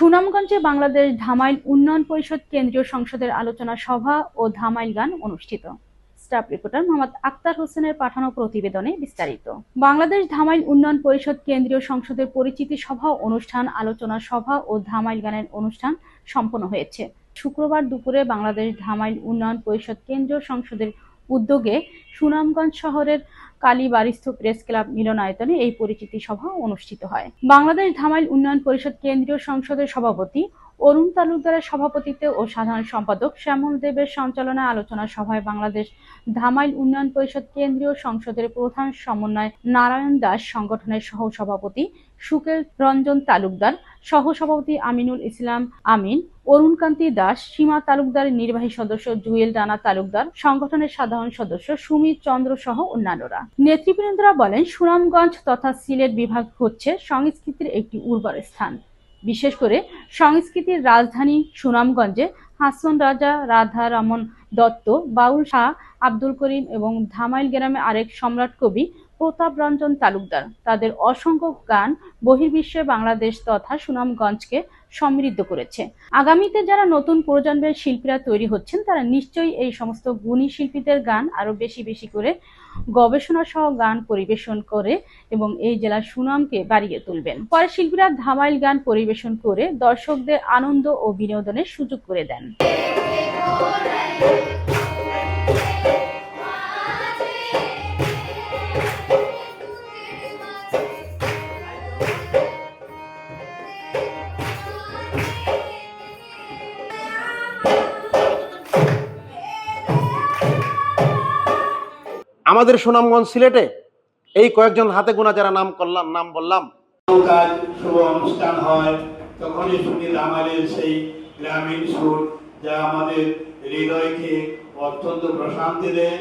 সুনামগঞ্জে বাংলাদেশ ধামাইল উন্নয়ন পরিষদ কেন্দ্রীয় সংসদের আলোচনা সভা ও ধামাইল গান অনুষ্ঠিত। স্টাফ রিপোর্টার মোহাম্মদ আক্তার হোসেনের পাঠানো প্রতিবেদনে বিস্তারিত। বাংলাদেশ ধামাইল উন্নয়ন পরিষদ কেন্দ্রীয় সংসদের পরিচিতি সভা অনুষ্ঠান, আলোচনা সভা ও ধামাইল গানের অনুষ্ঠান সম্পন্ন হয়েছে। শুক্রবার দুপুরে বাংলাদেশ ধামাইল উন্নয়ন পরিষদ কেন্দ্রীয় সংসদের উদ্যোগে সুনামগঞ্জ শহরের কালীবাড়িস্থ প্রেস ক্লাব মিলনায়তনে এই পরিচিতি সভা অনুষ্ঠিত হয়। বাংলাদেশ ধামাইল উন্নয়ন পরিষদ কেন্দ্রীয় সংসদের সভাপতি, অরুণ তালুকদারের সভাপতিত্বে ও সাধারণ সম্পাদক শ্যামল দেবের সঞ্চালনায় আলোচনা সভায় বাংলাদেশ ধামাইল উন্নয়ন পরিষদ কেন্দ্রীয় সংসদের প্রধান সমন্বয় নারায়ণ দাস, সংগঠনের সহ সভাপতি সুকেল রঞ্জন তালুকদার সহসভাপতি আমিনুল ইসলাম আমিন অরুণকান্তি দাস, সীমা তালুকদার নির্বাহী সদস্য জুয়েল রানা তালুকদার, সংগঠনের সাধারণ সদস্য সুমিত চন্দ্র সহ অন্যান্যরা। নেতৃবৃন্দরা বলেন, সুনামগঞ্জ তথা সিলেট বিভাগ হচ্ছে সংস্কৃতির একটি উর্বর স্থান। বিশেষ করে সংস্কৃতির রাজধানী সুনামগঞ্জে হাসন রাজা, রাধা রমন দত্ত, বাউল শাহ আব্দুল করিম এবং ধামাইল গ্রামে আরেক সম্রাট কবি প্রতাপ রঞ্জন তালুকদার। তাদের অসংখ্য গান বহির্বিশ্বে বাংলাদেশ তথা সুনামগঞ্জকে সমৃদ্ধ করেছে। আগামীতে যারা নতুন প্রজন্মের শিল্পীরা তৈরি হচ্ছেন, তারা নিশ্চয়ই এই সমস্ত গুণী শিল্পীদের গান আরও বেশি বেশি করে গবেষণা সহ গান পরিবেশন করে এবং এই জেলার সুনামকে বাড়িয়ে তুলবেন। পরে শিল্পীরা ধামাইল গান পরিবেশন করে দর্শকদের আনন্দ ও বিনোদনের সুযোগ করে দেন। আমাদের সুনামগঞ্জ সিলেটে এই কয়েকজন হাতে গোনা যারা নাম করলাম, নাম বললাম। অনুষ্ঠান হয়, তখনই শুনি আমাদের সেই গ্রামীণ সুর যা আমাদের হৃদয়কে অত্যন্ত প্রশান্তি দেয়।